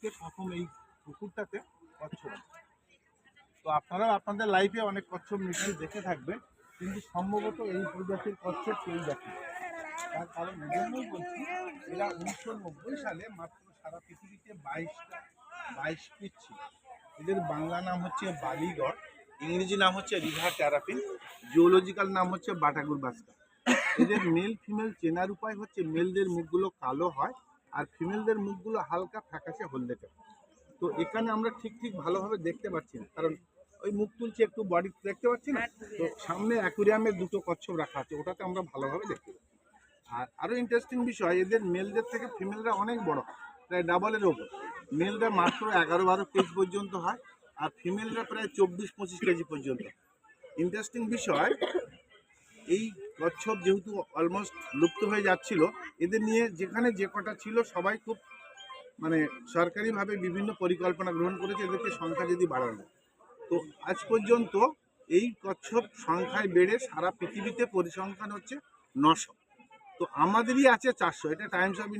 আজকে প্রথম এই পুকুরটাতে কচ্ছপ। তো আপনারাও আপনাদের লাইফে অনেক কচ্ছপ নিশ্চয়ই দেখে থাকবেন, কিন্তু সম্ভবত এই প্রজাতির কচ্ছপ কেউ দেখে তার কারণ এই জন্যই বলছি, এরা উনিশশো নব্বই সালে মাত্র সারা পৃথিবীতে বাইশটা, বাইশ ছিল। এদের বাংলা নাম হচ্ছে বালিগড়, ইংরেজি নাম হচ্ছে রিভার ট্যারাপিন জিওলজিক্যাল নাম হচ্ছে বাটাগুর বাস্কা এদের মেল ফিমেল চেনার উপায় হচ্ছে মেলদের মুখগুলো কালো হয় আর ফিমেলদের মুখগুলো হালকা ফ্যাকাশে হলদে তো এখানে আমরা ঠিক ঠিক ভালোভাবে দেখতে পাচ্ছি না। কারণ ওই মুখ তুলছে একটু বডি দেখতে পাচ্ছি না? তো সামনে অ্যাকুরিয়ামে দুটো কচ্ছপ রাখা আছে ওটাতে আমরা ভালোভাবে দেখতে পাচ্ছি। আর আরও ইন্টারেস্টিং বিষয় এদের মেলদের থেকে ফিমেলরা অনেক বড় প্রায় ডাবলের ওপর। মেলরা মাত্র এগারো বারো কেজি পর্যন্ত হয় আর ফিমেলরা প্রায় চব্বিশ পঁচিশ কেজি পর্যন্ত। ইন্টারেস্টিং বিষয় এই কচ্ছপ যেহেতু অলমোস্ট লুপ্ত হয়ে যাচ্ছিল, এদের নিয়ে যেখানে যে কটা ছিল সবাই খুব মানে সরকারিভাবে বিভিন্ন পরিকল্পনা গ্রহণ করেছে, এদেরকে সংখ্যা যদি বাড়ানো। তো আজ পর্যন্ত এই কচ্ছপ সংখ্যায় বেড়ে সারা পৃথিবীতে পরিসংখ্যান হচ্ছে নশো। তো আমাদেরই আছে চারশো, এটা টাইমস অফ